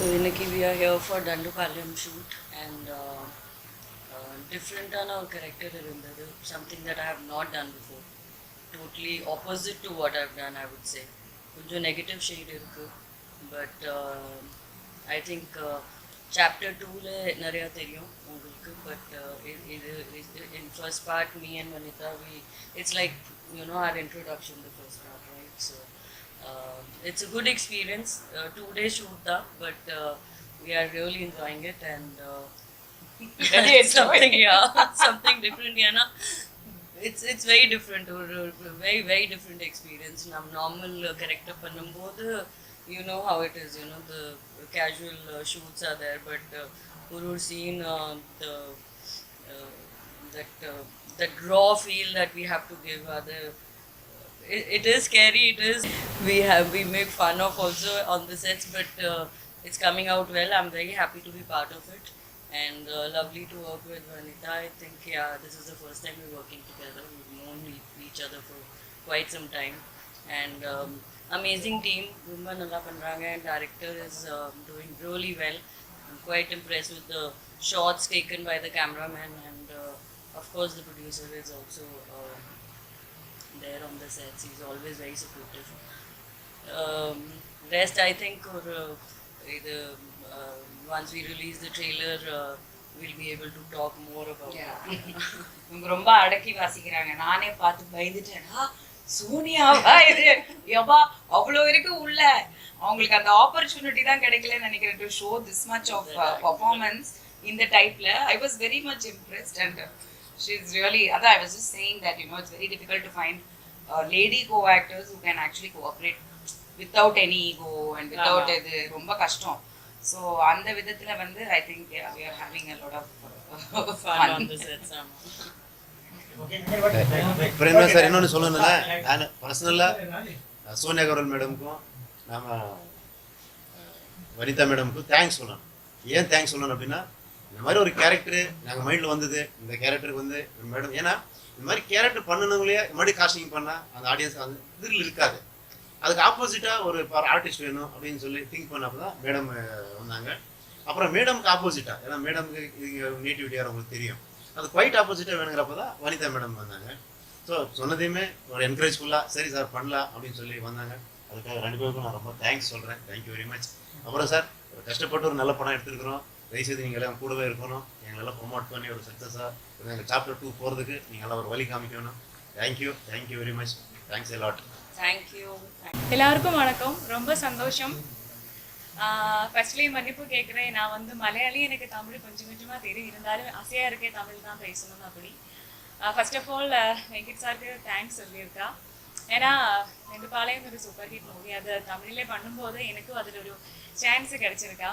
So இன்னைக்கு we are here for Dandupalayam shoot and uh, uh, different-ஆன ஒரு character இருந்தது something that I have not done before. Totally opposite to what I've done, I would say. கொஞ்சம் negative shade இருக்கு but I think chapter டூவில் நிறையா தெரியும் உங்களுக்கு but இது in first part me and Vanitha we it's like you know our introduction the first part right so uh, it's a good experience. Uh, two day shoot da. but uh, we are really enjoying it and uh, something yeah, something different. Yeah, na? it's it's very different or, very very different experience. Na, normal uh, character pannumbodhu, you know how it is. You know the casual uh, shoots are there, but uh, Urur scene uh, the uh, that uh, that raw feel that we have to give other. Uh, it, it is scary it is. We have we make fun of also on the sets but uh, it's coming out well. I'm very happy to be part of it. And uh, lovely to work with vanita. I think yeah this is the first time we're working together. We've known each other for quite some time. And um, amazing team. Rumba Nalla Panranga and director is um, doing really well. I'm quite impressed with the shots taken by the cameraman. And uh, of course the producer is also uh, there on the sets. He's always very supportive. Um, rest, I think, or uh, the, uh, once we release the trailer, uh, we'll be able to talk more about it. இவங்க ரொம்ப அடக்கி வாசிக்கிறாங்க. நானே பார்த்து பயந்துட்டேன். சோனியாவா இது? எவ்வா அவ்வளோ இருக்கு உள்ள. அவங்களுக்கு அந்த ஆப்பர்ச்சுனிட்டி தான் கிடைக்கலன்னு நினைக்கிறேன். To show this much of performance இந்த டைப்ல I was very much impressed and is really அதான் I was just saying that you know it's very difficult to find lady co actors who can actually cooperate without any ego and without இது ரொம்ப கஷ்டம். So அந்த விதத்துல வந்து I think we are having a lot of Fun on the sets. um, அப்புறம் என்ன sir இன்னொன்று சொல்லணும்ல? நான் பர்சனலாக சோனியா கௌரல் மேடமுக்கும் நாம அஹ், வனிதா மேடமுக்கும் தேங்க்ஸ் சொல்லணும். ஏன் தேங்க்ஸ் சொல்லணும் அப்படின்னா இந்த மாதிரி ஒரு கேரக்டர் நாங்கள் மைண்டில் வந்தது. இந்த கேரக்டருக்கு வந்து மேடம் ஏன்னா இந்த மாதிரி கேரக்டர் பண்ணணுங்களே மறுபடியும் காஸ்டிங் பண்ணால் அந்த ஆடியன்ஸ் அந்த இதில் இருக்காது. அதுக்கு ஆப்போசிட்டாக ஒரு ஆர்டிஸ்ட் வேணும் அப்படின்னு சொல்லி திங்க் பண்ணப்போ தான் மேடம் வந்தாங்க. அப்புறம் மேடமுக்கு ஆப்போசிட்டாக ஏன்னா மேடமுக்கு இங்கே நேட்டிவிட்டியாக அவங்களுக்கு தெரியும். அது குவைட் ஆப்போசிட்டாக வேணுங்கிறப்ப தான் வனிதா மேடம் வந்தாங்க. ஸோ சொன்னதையுமே ஒரு என்கரேஜ்ஃபுல்லாக சரி சார் பண்ணலாம் அப்படின்னு சொல்லி வந்தாங்க. அதுக்காக ரெண்டு பேருக்கும் நான் ரொம்ப தேங்க்ஸ் சொல்கிறேன் தேங்க்யூ வெரி மச் அப்புறம் சார் ஒரு கஷ்டப்பட்டு ஒரு நல்ல படம் எடுத்துருக்குறோம். தயவுசெய்து நீங்கள் எல்லாம் கூடவே இருக்கணும். எங்களெல்லாம் ப்ரொமோட் பண்ணி ஒரு சக்ஸஸாக எங்கள் சாப்டர் டூ போகிறதுக்கு நீங்கள் ஒரு வழி காமிக்கணும். Thank you thank you very much thanks a lot thank you எல்லாருக்கும் வணக்கம். ரொம்ப சந்தோஷம். ஃபர்ஸ்ட்லி மன்னிப்பு கேட்குறேன். நான் வந்து மலையாளி எனக்கு தமிழ் கொஞ்சம் கொஞ்சமாக தெரியும். இருந்தாலும் அசையாக இருக்கே தமிழ் தான் பேசணும் அப்படி. ஃபர்ஸ்ட் ஆஃப் ஆல் வெங்கட் சாருக்கு தேங்க்ஸ் சொல்லியிருக்கா. ஏன்னா ரெண்டு பாளையம் ஒரு சூப்பர் ஹிட் மூவி அது தமிழிலே பண்ணும்போது எனக்கும் அதில் ஒரு சான்ஸ் கிடைச்சிருக்கா.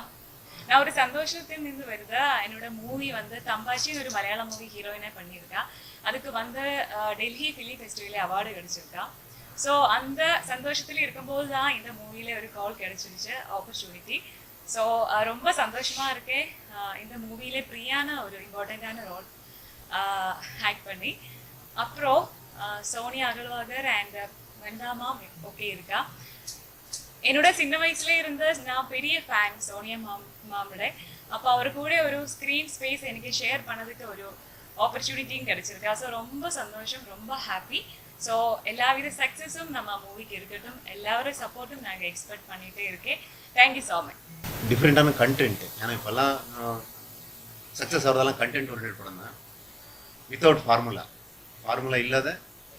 நான் ஒரு சந்தோஷத்தில் நின்று வருதா? என்னோட மூவி வந்து தம்பாஷின்னு ஒரு மலையாள மூவி ஹீரோயினாக பண்ணியிருக்கா. அதுக்கு வந்து டெல்லி ஃபிலிம் ஃபெஸ்டிவலில் அவார்டு கிடச்சிருக்கா. ஸோ அந்த சந்தோஷத்தில் இருக்கும்போது தான் இந்த மூவியில் ஒரு கால் கிடைச்சிருச்சு ஆப்பர்ச்சுனிட்டி ஸோ ரொம்ப சந்தோஷமாக இருக்கேன் இந்த மூவியில பிரியான ஒரு இம்பார்ட்டண்ட்டான ரோல் ஆக்ட் பண்ணி. அப்புறம் அஹ், சோனியா அகல்வாகர் அண்ட் வெண்டாமா ஓகே இருக்கா. என்னோட சின்ன வயசுல இருந்த நான் பெரிய ஃபேன் சோனியா மாம் மாமோட அப்போ அவர் கூட ஒரு ஸ்க்ரீன் ஸ்பேஸ் எனக்கு ஷேர் பண்ணதுக்கு ஒரு ஆப்பர்ச்சுனிட்டியும் கிடைச்சிருக்கு ஸோ ரொம்ப சந்தோஷம் ரொம்ப ஹாப்பி ஸோ எல்லாவித சக்ஸஸும் நம்ம மூவிக்கு இருக்கட்டும் எல்லாரும் சப்போர்ட்டும் நாங்கள் எக்ஸ்பெக்ட் பண்ணிட்டே இருக்கேன் தேங்க்யூ ஸோ மச் டிஃப்ரெண்ட்டான கண்டென்ட் ஏன்னா இப்போல்லாம் சக்ஸஸ் ஆகிறதெல்லாம் கண்டென்ட் ஓரியன்ட் படம் தான் வித்தவுட் ஃபார்முலா ஃபார்முலா இல்லாத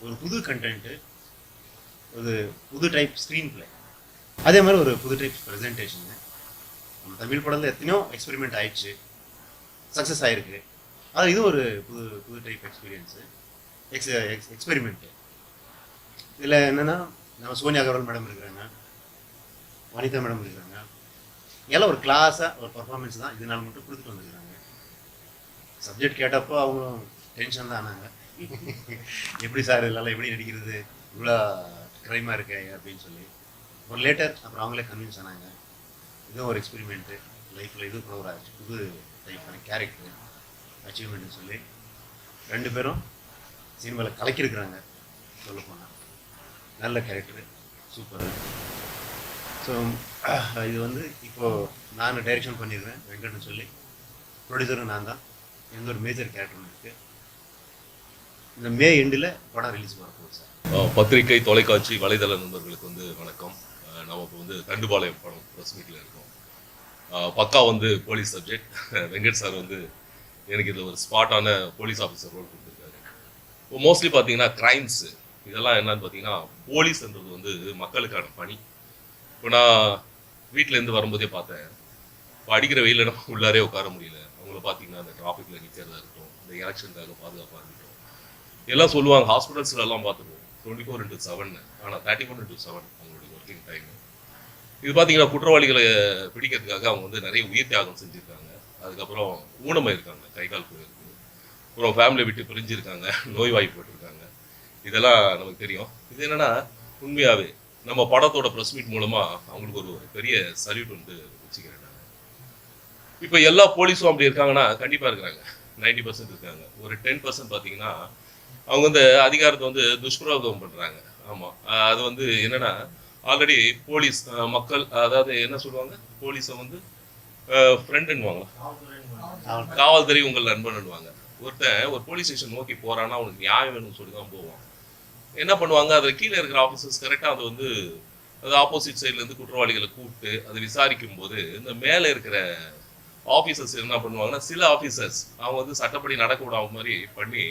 ஒரு புது கண்டென்ட்டு ஒரு புது டைப் ஸ்க்ரீன் பிளே அதே மாதிரி ஒரு புது டைப் ப்ரெசன்டேஷனு தமிழ் படத்தில் எத்தனையோ எக்ஸ்பெரிமெண்ட் ஆயிடுச்சு. சக்ஸஸ் ஆயிருக்கு. அது இது ஒரு புது புது type experience ex ex experiment இதில் என்னென்னா நம்ம சோனியா அகர்வால் மேடம் இருக்கிறாங்க. வனிதா மேடம் இருக்கிறாங்க. எல்லாம் ஒரு கிளாஸாக ஒரு பர்ஃபார்மன்ஸ் தான் இதனால மட்டும் கொடுத்துட்டு வந்துருக்குறாங்க சப்ஜெக்ட் கேட்டப்போ அவங்களும் டென்ஷன் தான் ஆனாங்க. எப்படி சார் இதெல்லாம் எப்படி நடிக்கிறது? இவ்வளோ க்ரைமாக இருக்கே அப்படின்னு சொல்லி. ஒரு லேட்டர் அப்புறம் அவங்களே கன்வின்ஸ் ஆனாங்க. இதுவும் ஒரு எக்ஸ்பெரிமெண்ட்டு லைஃப்பில் இது கூட ஒரு புது லைஃப்பான கேரக்டர் அச்சீவ்மெண்ட்னு சொல்லி ரெண்டு பேரும் சினிமாவில் கலக்கியிருக்கிறாங்க. சொல்ல போனால் நல்ல கேரக்டரு சூப்பர் ஸோ இது வந்து இப்போது நான் டைரக்ஷன் பண்ணியிருக்கிறேன் வெங்கட்னு சொல்லி. ப்ரொடியூசரும் நான் தான் எந்த ஒரு மேஜர் கேரக்டர் இருக்குது இந்த மே எண்டில் படம் ரிலீஸ் பண்ண சார். பத்திரிகை தொலைக்காட்சி வலைதள நண்பர்களுக்கு வந்து வணக்கம். நம்ம இப்போ வந்து தண்டுபாளையம் படம் ப்ரெஸ் மீட்டில் இருக்கோம் பக்கா வந்து போலீஸ் சப்ஜெக்ட் வெங்கட் சார் வந்து எனக்கு இதில் ஒரு ஸ்பாட்டான போலீஸ் ஆஃபீஸர் ரோல் கொடுத்துருக்காரு. இப்போ மோஸ்ட்லி பார்த்தீங்கன்னா கிரைம்ஸ் இதெல்லாம் என்னன்னு பார்த்தீங்கன்னா போலீஸ்ன்றது வந்து மக்களுக்கான பணி. இப்போ நான் வீட்டிலேருந்து வரும்போதே பார்த்தேன். இப்போ அடிக்கிற வெயில நம்ம உள்ளாரே உட்கார முடியல. அவங்கள பார்த்தீங்கன்னா அந்த டிராஃபிக்கில் நிற்கிறதா இருக்கட்டும் இந்த எலெக்ஷனுக்காக பாதுகாப்பாக இருக்கட்டும். எல்லாம் சொல்லுவாங்க ஹாஸ்பிட்டல்ஸ்லாம் பார்த்துருவோம் டுவெண்ட்டி ஃபோர் இன்ட்டு செவன் ஆனால் தேர்ட்டி ஒன் இன்ட்டு செவன் அவங்களுடைய ஒர்க்கிங் டைம் இது பார்த்தீங்கன்னா குற்றவாளிகளை பிடிக்கிறதுக்காக அவங்க வந்து நிறைய உயிர் தியாகம் செஞ்சுருக்காங்க. அதுக்கப்புறம் ஊனமாக இருக்காங்க கை கால் போயிருக்கு அப்புறம் ஃபேமிலியை விட்டு பிரிஞ்சிருக்காங்க நோய் வாய்ப்பட்டிருக்காங்க இதெல்லாம் நமக்கு தெரியும். இது என்னென்னா உண்மையாகவே நம்ம படத்தோட ப்ரெஸ் மீட் மூலமாக அவங்களுக்கு ஒரு பெரிய சல்யூட் வந்து வச்சுக்கிறேன் நான் இப்போ எல்லா போலீஸும் அப்படி இருக்காங்கன்னா கண்டிப்பாக இருக்கிறாங்க. நைன்டி பர்சன்ட் இருக்காங்க. ஒரு டென் பர்சன்ட் பார்த்தீங்கன்னா அவங்க வந்து அதிகாரத்தை வந்து துஷ்பிரயோகம் பண்ணுறாங்க ஆமாம் அது வந்து என்னென்னா ஆல்ரெடி போலீஸ் அஹ் மக்கள் அதாவது என்ன சொல்லுவாங்க? போலீஸை வந்து ஃப்ரெண்டுன்னுவாங்க காவல்துறை. உங்கள் நண்பன்னுவாங்க. ஒருத்தன் ஒரு போலீஸ் ஸ்டேஷன் நோக்கி போறான்னா அவனுக்கு நியாயம் வேணும்னு சொல்லி தான் போவான். என்ன பண்ணுவாங்க? அதில் கீழே இருக்கிற ஆஃபீஸர்ஸ் கரெக்டாக அதை வந்து அது ஆப்போசிட் சைட்லேருந்து குற்றவாளிகளை கூப்பிட்டு அதை விசாரிக்கும் போது இந்த மேலே இருக்கிற ஆஃபீஸர்ஸ் என்ன பண்ணுவாங்கன்னா சில ஆஃபீஸர்ஸ் அவங்க வந்து சட்டப்படி நடக்க விடாம மாதிரி பண்ணி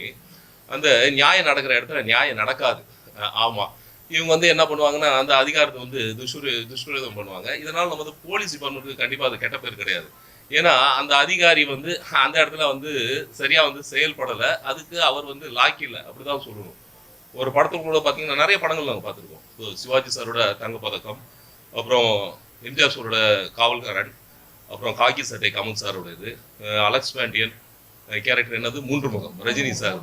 அந்த நியாயம் நடக்கிற இடத்துல நியாயம் நடக்காது. அஹ் ஆமா. இவங்க வந்து என்ன பண்ணுவாங்கன்னா அந்த அதிகாரத்தை வந்து துஷ்பிர துஷ்பிரயோகம் பண்ணுவாங்க. இதனால் நம்ம வந்து போலீஸ் டிபார்ட்மெண்ட்டுக்கு கண்டிப்பாக அது கெட்ட பேர் கிடையாது. ஏன்னா அந்த அதிகாரி வந்து அந்த இடத்துல வந்து சரியாக வந்து செயல்படலை. அதுக்கு அவர் வந்து லாக்கில்லை அப்படிதான் சொல்லணும். ஒரு படத்துல கூட பார்த்தீங்கன்னா நிறைய படங்கள் நாங்கள் பார்த்துருக்கோம் இப்போ சிவாஜி சாரோட தங்கப்பதக்கம் அப்புறம் எம்ஜிஆர் சாரோட காவல்காரன் அப்புறம் காக்கி சட்டை கமல் சாரோட இது அலெக்ஸ் பாண்டியன் கேரக்டர் என்னது? மூன்று முகம். ரஜினி சார்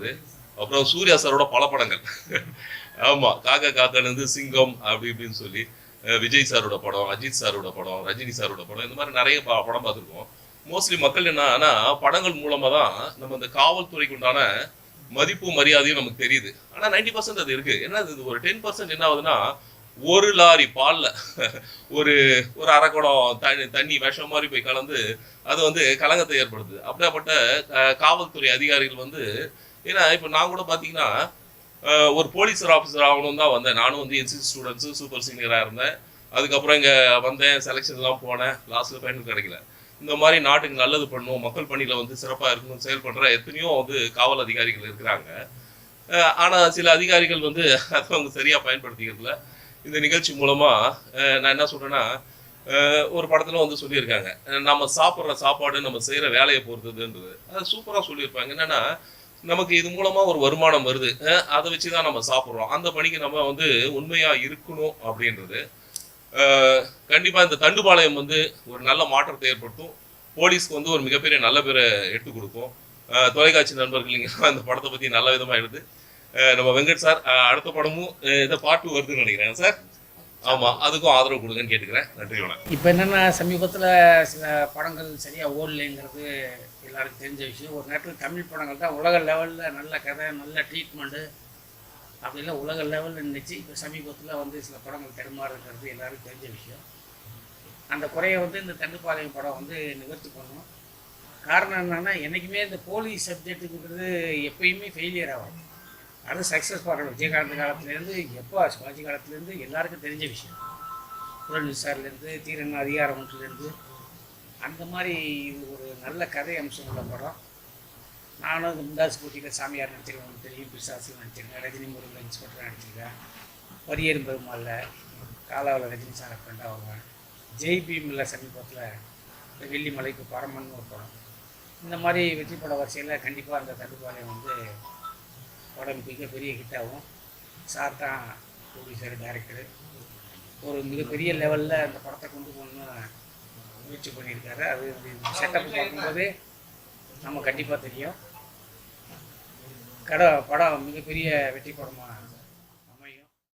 அப்புறம் சூர்யா சாரோட பல படங்கள். ஆமா காக்கா காக்கன் சிங்கம் அப்படி இப்படின்னு சொல்லி விஜய் சாரோட படம் அஜித் சாரோட படம் ரஜினி சாரோட படம் இந்த மாதிரி நிறைய ப- படம் பார்த்துருக்கோம். மோஸ்ட்லி மக்கள் என்ன ஆனா படங்கள் மூலமா தான் நம்ம இந்த காவல்துறைக்கு உண்டான மதிப்பு மரியாதையும் நமக்கு தெரியுது. ஆனா நைன்டி பர்சன்ட் அது இருக்கு. என்ன இது? ஒரு டென் பர்சன்ட் என்ன ஆகுதுன்னா ஒரு லாரி பால்ல ஒரு ஒரு அரை குடம் தண்ணி தண்ணி விஷம் மாதிரி போய் கலந்து அது வந்து கலங்கத்தை ஏற்படுத்துது. அப்படியாப்பட்ட காவல்துறை அதிகாரிகள் வந்து ஏன்னா இப்போ நான் கூட பார்த்தீங்கன்னா ஒரு போலீஸ் ஆஃபீஸர் ஆகணும் தான் வந்தேன். நானும் வந்து என்சிசி ஸ்டூடெண்ட்ஸு சூப்பர் சீனியராக இருந்தேன். அதுக்கப்புறம் இங்கே வந்தேன் செலெக்ஷன்லாம் போனேன். லாஸ்ட்டில் ஃபைனல் கிடைக்கல. இந்த மாதிரி நாட்டுக்கு நல்லது பண்ணுவோம் மக்கள் பணியில் வந்து சிறப்பாக இருக்கணும் செயல்படுற எத்தனையோ வந்து காவல் அதிகாரிகள் இருக்கிறாங்க. ஆனால் சில அதிகாரிகள் வந்து அதை அவங்க சரியா பயன்படுத்திக்கிறதுல. இந்த நிகழ்ச்சி மூலமாக நான் என்ன சொல்கிறேன்னா ஒரு படத்தில் வந்து சொல்லியிருக்காங்க. நம்ம சாப்பிட்ற சாப்பாடு நம்ம செய்கிற வேலையை பொறுத்ததுன்றது. அது சூப்பராக சொல்லியிருப்பாங்க. என்னன்னா நமக்கு இது மூலமா ஒரு வருமானம் வருது. அதை வச்சு தான் நம்ம சாப்பிட்றோம். அந்த பணிக்கு நம்ம வந்து உண்மையா இருக்கணும் அப்படின்றது. கண்டிப்பாக கண்டிப்பா இந்த தண்டுபாளையம் வந்து ஒரு நல்ல மாற்றத்தை ஏற்படுத்தும். போலீஸ்க்கு வந்து ஒரு மிகப்பெரிய நல்ல பேரை எடுத்து கொடுக்கும். தொலைக்காட்சி நண்பர்கள் இங்க அந்த படத்தை பத்தி நல்ல விதமா எடுத்து நம்ம வெங்கட் சார் அடுத்த படமும் அஹ், இந்த பாட்டு வருதுன்னு நினைக்கிறேன் சார். ஆமாம் அதுக்கும் ஆதரவு கொடுங்கன்னு கேட்டுக்கிறேன். நன்றி வணக்கம். இப்போ என்னென்னா சமீபத்தில் சில படங்கள் சரியாக ஓடலைங்கிறது எல்லாருக்கும் தெரிஞ்ச விஷயம். ஒரு நேரத்தில் தமிழ் படங்கள் தான் உலக லெவலில் நல்ல கதை நல்ல ட்ரீட்மெண்ட்டு அப்படிலாம் உலக லெவலில் இருந்துச்சு. இப்போ சமீபத்தில் வந்து சில படங்கள் தடுமாறுங்கிறது எல்லாருக்கும் தெரிஞ்ச விஷயம். அந்த குறையை வந்து இந்த தண்டுப்பாளையம் படம் வந்து நிவர்த்தி பண்ணும். காரணம் என்னென்னா என்றைக்குமே இந்த போலீஸ் சப்ஜெக்ட்டுங்கிறது எப்பயுமே ஃபெயிலியர் ஆகும் அது சக்ஸஸ் பண்ணணும் விஜயகாந்த் காலத்துலேருந்து எப்போ சிவாஜி காலத்துலேருந்து எல்லாருக்கும் தெரிஞ்ச விஷயம். புலன் சார்லேருந்து தீரன் அதிகாரம் ஒன்றுலேருந்து அந்த மாதிரி இது ஒரு நல்ல கதை அம்சம் உள்ள படம். நானும் இந்த முந்தாஸ் போட்டியில் சாமியார் நடிச்சிருக்கேன் தெரியும். பிசாசில் நடிச்சிருக்கேன் ரஜினி முருகன் இன்ஸ்பெக்டர் நடிச்சிருக்கேன். பரியரும் பெருமாளில் காலாவில் ரஜினி சாரை ஃப்ரெண்டாக வருவேன் ஜெய் பீமில் சமீபத்தில் இந்த வெள்ளிமலைக்கு பரமன் ஒரு படம். இந்த மாதிரி வெற்றி பட வரிசையில் கண்டிப்பாக அந்த தடுப்பாளையம் வந்து படம் மிகப்பெரிய ஹிட் ஆகும். சார் தான் ப்ரொடியூசர் டேரக்டரு ஒரு மிகப்பெரிய லெவலில் அந்த படத்தை கொண்டு போகணும்னு முயற்சி பண்ணியிருக்காரு. அது செட்டப் பார்க்கும்போது நம்ம கண்டிப்பாக தெரியும். கடை படம் மிகப்பெரிய வெற்றி படமாக